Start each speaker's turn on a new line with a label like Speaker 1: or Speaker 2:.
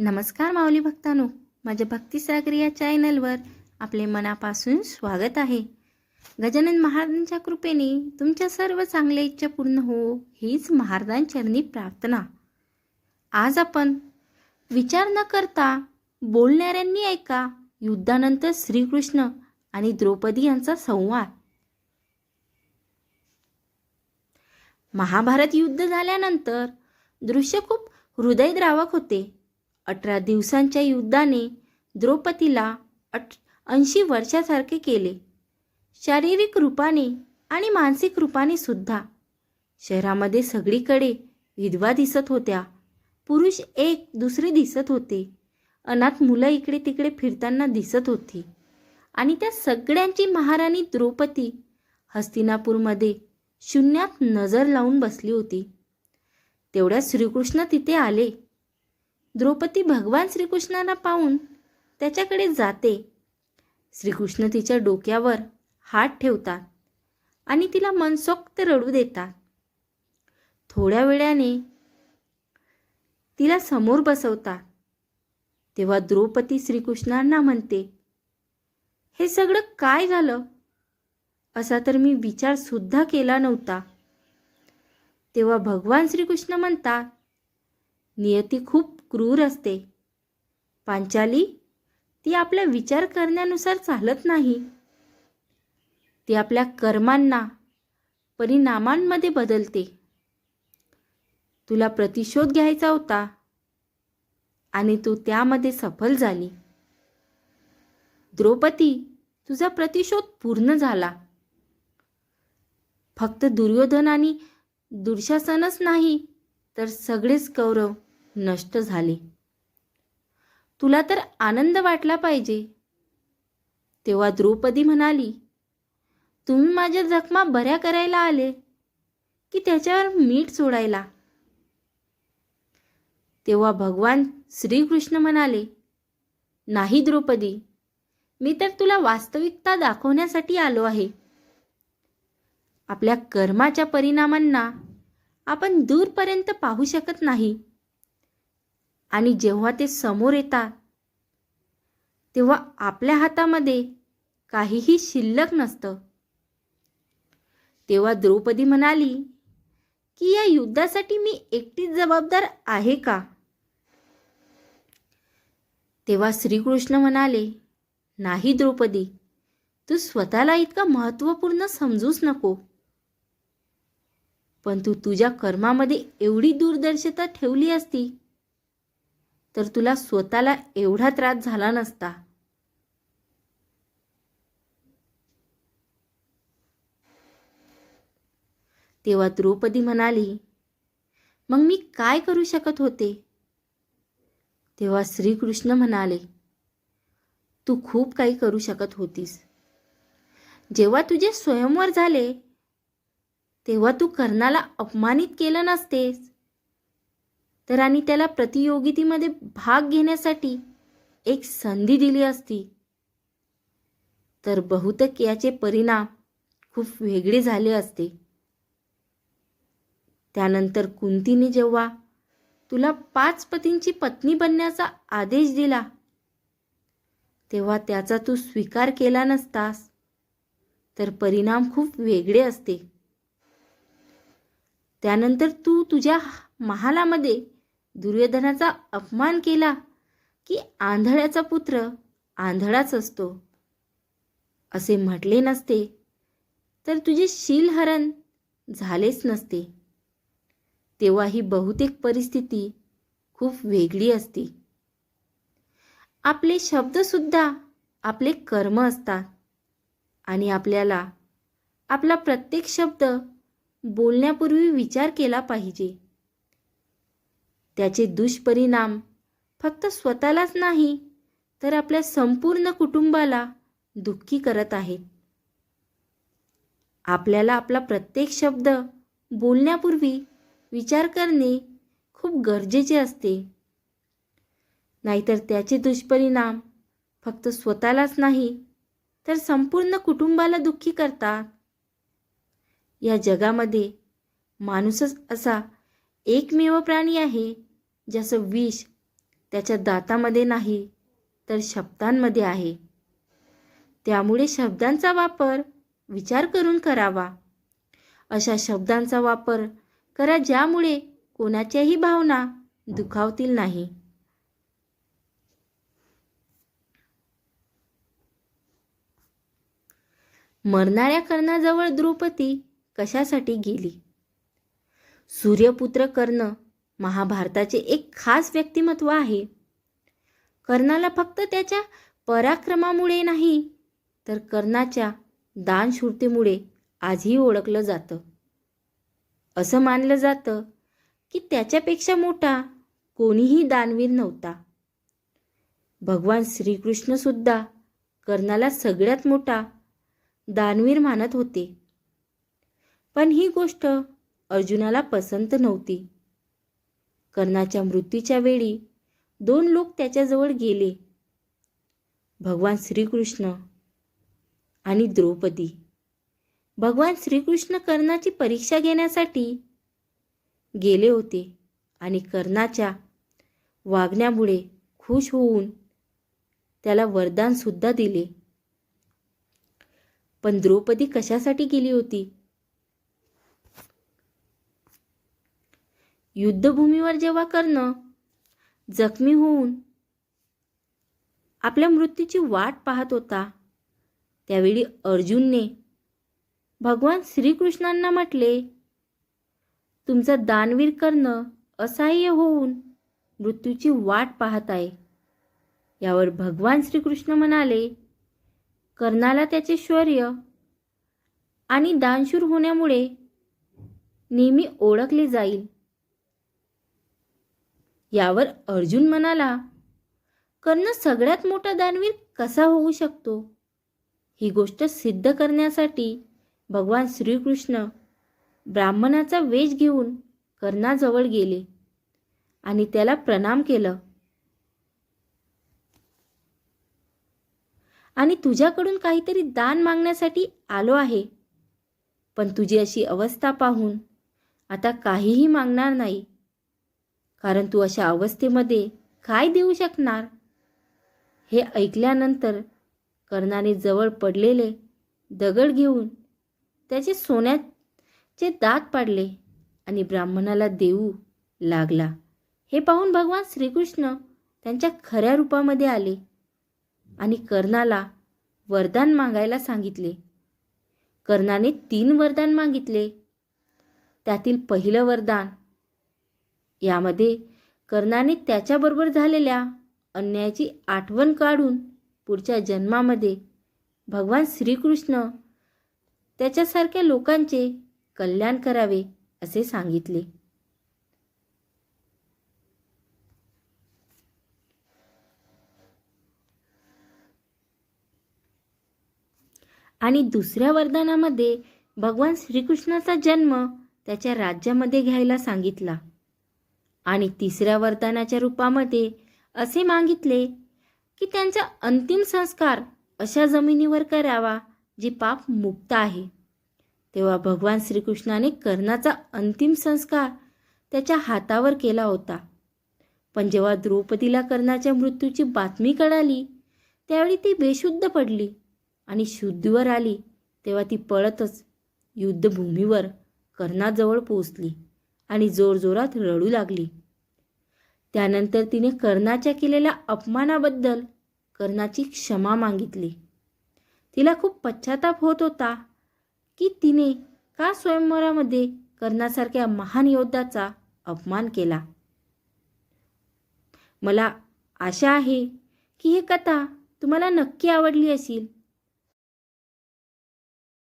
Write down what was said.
Speaker 1: नमस्कार माऊली भक्तांनो. माझ्या भक्तिसागर या चॅनलवर आपले मनापासून स्वागत आहे. गजानन महाराजांच्या कृपेने तुमच्या सर्व चांगल्या इच्छा पूर्ण हो हीच महाराजांचरणी प्रार्थना. आज आपण विचार न करता बोलणाऱ्यांनी ऐका युद्धानंतर श्रीकृष्ण आणि द्रौपदी यांचा संवाद. महाभारत युद्ध झाल्यानंतर दृश्य खूप हृदयद्रावक होते. अठरा दिवसांच्या युद्धाने द्रौपदीला अठ ऐंशी वर्षासारखे केले. शारीरिक रूपाने आणि मानसिक रूपाने सुद्धा. शहरामध्ये सगळीकडे विधवा दिसत होत्या. पुरुष एक दुसरे दिसत होते. अनाथ मुलं इकडे तिकडे फिरताना दिसत होती. आणि त्या सगळ्यांची महाराणी द्रौपदी हस्तिनापूरमध्ये शून्यात नजर लावून बसली होती. तेवढ्यात श्रीकृष्ण तिथे आले. द्रौपदी भगवान श्रीकृष्णाला पाहून त्याच्याकडे जाते. श्रीकृष्ण तिच्या डोक्यावर हात ठेवतात आणि तिला मनसोक्त रडू देतात. थोड्या वेळाने तिला समोर बसवतात. तेव्हा द्रौपदी श्रीकृष्णांना म्हणते हे सगळं काय झालं? असा तर मी विचारसुद्धा केला नव्हता. तेव्हा भगवान श्रीकृष्ण म्हणतात नियती खूप क्रूर असते. पांचाली ती आपला विचार करण्यानुसार चालत नाही. ती आपल्या कर्मांना परिणामांमध्ये बदलते. तुला प्रतिशोध घ्यायचा होता आणि तू त्यामध्ये सफल झाली. द्रौपदी तुझा प्रतिशोध पूर्ण झाला. फक्त दुर्योधन आणि दुर्शासनच नाही तर सगळेच कौरव नष्ट झाले. तुला तर आनंद वाटला पाहिजे. तेव्हा द्रौपदी म्हणाली तुम्ही माझ्या जखमा बऱ्या करायला आले की त्याच्यावर मीठ सोडायला? तेव्हा भगवान श्रीकृष्ण म्हणाले नाही द्रौपदी मी तर तुला वास्तविकता दाखवण्यासाठी आलो आहे. आपल्या कर्माच्या परिणामांना आपण दूरपर्यंत पाहू शकत नाही. आणि जेव्हा ते समोर येतात तेव्हा आपल्या हातामध्ये काहीही शिल्लक नसतं. तेव्हा द्रौपदी म्हणाली की या युद्धासाठी मी एकटीच जबाबदार आहे का? तेव्हा श्रीकृष्ण म्हणाले नाही द्रौपदी तू स्वतःला इतका महत्त्वपूर्ण समजूच नको. पण तू तुझ्या कर्मामध्ये एवढी दूरदर्शता ठेवली असती तर तुला स्वतःला एवढा त्रास झाला नसता. तेव्हा द्रौपदी म्हणाली मग मी काय करू शकत होते? तेव्हा श्रीकृष्ण म्हणाले तू खूप काही करू शकत होतीस. जेव्हा तुझे स्वयंवर झाले तेव्हा तू कर्णाला अपमानित केलं नसतेस. तर आणि त्याला प्रतियोगितेमध्ये भाग घेण्यासाठी एक संधी दिली असती. तर बहुतेक याचे परिणाम खूप वेगळे झाले असते. त्यानंतर कुंतीने जेव्हा तुला पाच पतींची पत्नी बनण्याचा आदेश दिला तेव्हा त्याचा तू स्वीकार केला नसतास तर परिणाम खूप वेगळे असते. त्यानंतर तू तुझ्या महालामध्ये दुर्योधनाचा अपमान केला की आंधळ्याचा पुत्र आंधळाच असतो. असे म्हटले नसते तर तुझे शीलहरण झालेच नसते. तेव्हा ही बहुतेक परिस्थिती खूप वेगळी असते. आपले शब्दसुद्धा आपले कर्म असतात आणि आपल्याला आपला प्रत्येक शब्द बोलण्यापूर्वी विचार केला पाहिजे. त्याचे दुष्परिणाम फक्त स्वतःलाच नाही तर आपल्या संपूर्ण कुटुंबाला दुःखी करत आहेत. आपल्याला आपला प्रत्येक शब्द बोलण्यापूर्वी विचार करणे खूप गरजेचे असते. नाहीतर त्याचे दुष्परिणाम फक्त स्वतःलाच नाही तर संपूर्ण कुटुंबाला दुःखी करतात. या जगामध्ये माणूसच असा एकमेव प्राणी आहे ज्याचं विष त्याच्या दातामध्ये नाही तर शब्दांमध्ये आहे. त्यामुळे शब्दांचा वापर विचार करून करावा. अशा शब्दांचा वापर करा ज्यामुळे कोणाच्याही भावना दुखावतील नाही. मरणाऱ्या कर्णाजवळ द्रौपदी कशासाठी गेली? सूर्यपुत्र कर्ण महाभारताचे एक खास व्यक्तिमत्व आहे. कर्णाला फक्त त्याच्या पराक्रमामुळे नाही तर कर्णाच्या दानशूरतेमुळे आजही ओळखलं जातं. असं मानलं जातं की त्याच्यापेक्षा मोठा कोणीही दानवीर नव्हता. भगवान श्रीकृष्णसुद्धा कर्णाला सगळ्यात मोठा दानवीर मानत होते. पण ही गोष्ट अर्जुनाला पसंत नव्हती. कर्णाच्या मृत्यूच्या वेळी दोन लोक त्याच्याजवळ गेले. भगवान श्रीकृष्ण आणि द्रौपदी. भगवान श्रीकृष्ण कर्णाची परीक्षा घेण्यासाठी गेले होते आणि कर्णाच्या वागण्यामुळे खुश होऊन त्याला वरदानसुद्धा दिले. पण द्रौपदी कशासाठी गेली होती? युद्धभूमीवर जेव्हा कर्ण जखमी होऊन आपल्या मृत्यूची वाट पाहत होता त्यावेळी अर्जुनने भगवान श्रीकृष्णांना म्हटले तुमचा दानवीर कर्ण असहाय्य होऊन मृत्यूची वाट पाहत आहे. यावर भगवान श्रीकृष्ण म्हणाले कर्णाला त्याचे शौर्य आणि दानशूर होण्यामुळे नेहमी ओळखले जाईल. यावर अर्जुन म्हणाला कर्ण सगळ्यात मोठा दानवीर कसा होऊ शकतो? ही गोष्ट सिद्ध करण्यासाठी भगवान श्रीकृष्ण ब्राह्मणाचा वेश घेऊन कर्णाजवळ गेले आणि त्याला प्रणाम केलं. आणि तुझ्याकडून काहीतरी दान मागण्यासाठी आलो आहे पण तुझी अशी अवस्था पाहून आता काहीही मागणार नाही. कारण तू अशा अवस्थेमध्ये काय देऊ शकणार? हे ऐकल्यानंतर कर्णाने जवळ पडलेले दगड घेऊन त्याचे सोन्याचे दात पाडले आणि ब्राह्मणाला देऊ लागला. हे पाहून भगवान श्रीकृष्ण त्यांच्या खऱ्या रूपामध्ये आले आणि कर्णाला वरदान मागायला सांगितले. कर्णाने तीन वरदान मागितले. त्यातील पहिलं वरदान यामध्ये कर्णाने त्याच्याबरोबर झालेल्या अन्यायाची आठवण काढून पुढच्या जन्मामध्ये भगवान श्रीकृष्ण त्याच्यासारख्या लोकांचे कल्याण करावे असे सांगितले. आणि दुसऱ्या वरदानामध्ये भगवान श्रीकृष्णाचा जन्म त्याच्या राज्यामध्ये घ्यायला सांगितला. आणि तिसऱ्या वरदानाच्या रूपामध्ये असे मागितले की त्यांचा अंतिम संस्कार अशा जमिनीवर करावा जी पाप मुक्त आहे. तेव्हा भगवान श्रीकृष्णाने कर्णाचा अंतिम संस्कार त्याच्या हातावर केला होता. पण जेव्हा द्रौपदीला कर्णाच्या मृत्यूची बातमी कळाली त्यावेळी ती बेशुद्ध पडली आणि शुद्धीवर आली तेव्हा ती पळतच युद्धभूमीवर कर्णाजवळ पोचली आणि जोरजोरात रडू लागली. त्यानंतर तिने कर्णाच्या केलेल्या अपमानाबद्दल कर्णाची क्षमा मागितली. तिला खूप पश्चाताप होत होता की तिने का स्वयंवरामध्ये कर्णासारख्या महान योद्धाचा अपमान केला? मला आशा आहे की ही कथा तुम्हाला नक्की आवडली असेल.